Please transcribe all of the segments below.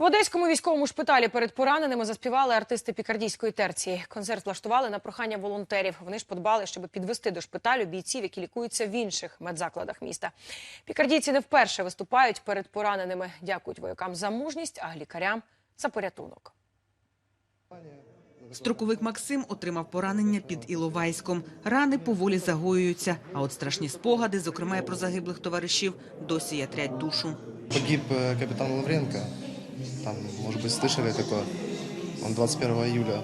В одеському військовому шпиталі перед пораненими заспівали артисти пікардійської терції. Концерт влаштували на прохання волонтерів. Вони ж подбали, щоб підвести до шпиталю бійців, які лікуються в інших медзакладах міста. Пікардійці не вперше виступають перед пораненими. Дякують воякам за мужність, а лікарям за порятунок. Строковик Максим отримав поранення під Іловайськом. Рани поволі загоюються, а от страшні спогади, зокрема і про загиблих товаришів, досі ятрять душу. Погиб э, капитан Лавренко. Там, может быть, слышали такое. Он 21 июля.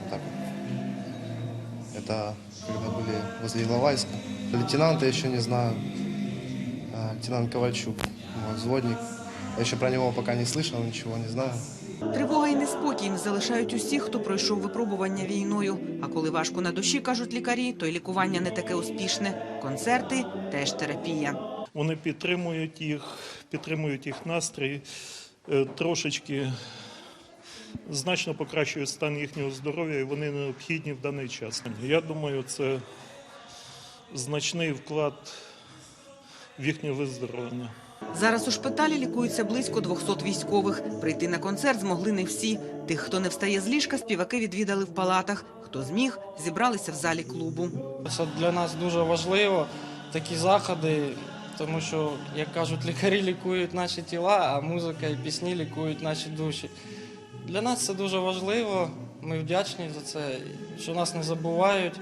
Вот так вот. Это когда были возле Иловайска. Лейтенанта еще не знаю. А, Лейтенант Ковальчук, мой взводник. Я еще про него пока не слышал, ничего не знаю. Тривога і неспокій не залишають усіх, хто пройшов випробування війною. А коли важко на душі, кажуть лікарі, то й лікування не таке успішне. Концерти теж терапія. Вони підтримують їх, підтримують їх настрій, е, трошечки значно покращують стан їхнього здоров'я, і вони необхідні в даний час. Я думаю, це значний вклад в їхнє виздоровлення. Зараз у шпиталі лікуються близько 200 військових. Прийти на концерт змогли не всі. Тих, хто не встає з ліжка, співаки відвідали в палатах. Хто зміг, зібралися в залі клубу. Це для нас дуже важливо, такі заходи, тому що, як кажуть, лікарі лікують наші тіла, а музика і пісні лікують наші душі. Для нас це дуже важливо. Ми вдячні за це, що нас не забувають.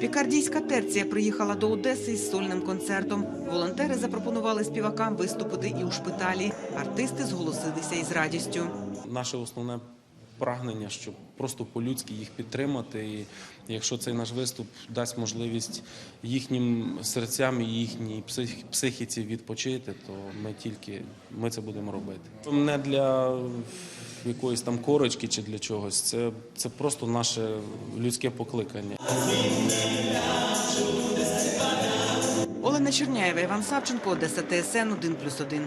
Пікардійська терція приїхала до Одеси із сольним концертом. Волонтери запропонували співакам виступити і у шпиталі. Артисти зголосилися із радістю. наше основне прагнення, щоб просто по-людськи їх підтримати. І якщо цей наш виступ дасть можливість їхнім серцям і їхній псих- психіці відпочити, то ми тільки ми це будемо робити. Не для якоїсь там корочки чи для чогось. Це, це просто наше людське покликання. Олена Черняєва, Іван Савченко, Одеса ТСН 1+,1.